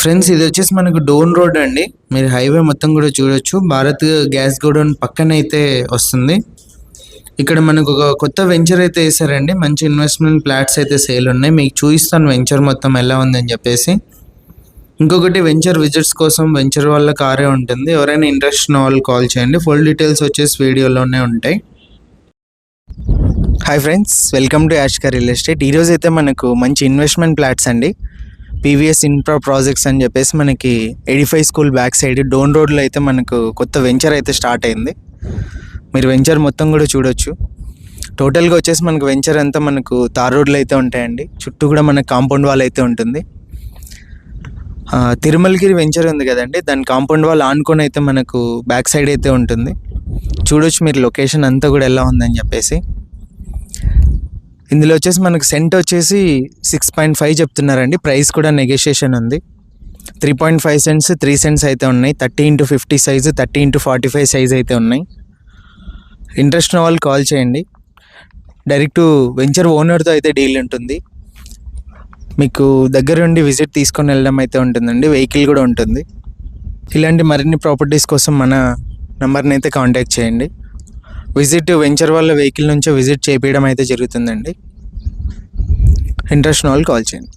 Friends ఇది వచ్చేసి మనకు డోన్ రోడ్ అండి. మీరు హైవే మొత్తం కూడా చూడొచ్చు. భారత్ గ్యాస్ గోడౌన్ పక్కన అయితే వస్తుంది. ఇక్కడ మనకు ఒక కొత్త వెంచర్ అయితే వేసారండి మంచి ఇన్వెస్ట్మెంట్ ప్లాట్స్ అయితే సేల్ ఉన్నాయి. మీకు చూపిస్తాను వెంచర్ మొత్తం ఎలా ఉందని చెప్పేసి. ఇంకొకటి వెంచర్ విజిట్స్ కోసం వెంచర్ వాళ్ళ కారే ఉంటుంది. ఎవరైనా ఇంట్రెస్ట్ ఉన్న వాళ్ళు కాల్ చేయండి. ఫుల్ డీటెయిల్స్ వచ్చేసి వీడియోలోనే ఉంటాయి. Hi friends welcome to Yashka real estate ఈరోజు అయితే మనకు మంచి ఇన్వెస్ట్మెంట్ ప్లాట్స్ అండి. పీవీఎస్ ఇన్ఫ్రా ప్రాజెక్ట్స్ అని చెప్పేసి మనకి Edify school back side Dhone రోడ్లో అయితే మనకు కొత్త వెంచర్ అయితే స్టార్ట్ అయింది. మీరు వెంచర్ మొత్తం కూడా చూడొచ్చు. టోటల్గా వచ్చేసి మనకు వెంచర్ అంతా మనకు తార్ రోడ్లు అయితే ఉంటాయండి. చుట్టూ కూడా మనకు కాంపౌండ్ వాల్ అయితే ఉంటుంది. తిరుమలగిరి వెంచర్ ఉంది కదండి. దాని కాంపౌండ్ వాల్ ఆనుకొని అయితే మనకు బ్యాక్ సైడ్ అయితే ఉంటుంది. చూడొచ్చు మీరు లొకేషన్ అంతా కూడా ఎలా ఉందని చెప్పేసి. ఇందులో వచ్చేసి మనకు సెంట్ వచ్చేసి సిక్స్ పాయింట్ ఫైవ్ చెప్తున్నారండి. ప్రైస్ కూడా నెగోషియేషన్ ఉంది. Three point five cents three cents అయితే ఉన్నాయి. Thirty into fifty size thirty into forty five size అయితే ఉన్నాయి. ఇంట్రెస్ట్ ఉన్న వాళ్ళు కాల్ చేయండి. డైరెక్ట్ వెంచర్ ఓనర్తో అయితే డీల్ ఉంటుంది. మీకు దగ్గరుండి విజిట్ తీసుకొని వెళ్ళడం అయితే ఉంటుందండి. వెహికల్ కూడా ఉంటుంది. ఇలాంటి మరిన్ని ప్రాపర్టీస్ కోసం మన నెంబర్ని అయితే కాంటాక్ట్ చేయండి. విజిట్ వెంచర్ వాళ్ళ వెహికల్ నుంచి విజిట్ చేయడం అయితే జరుగుతుందండి. ఇంట్రెస్ట్ ఉన్న వాళ్ళు కాల్ చేయండి.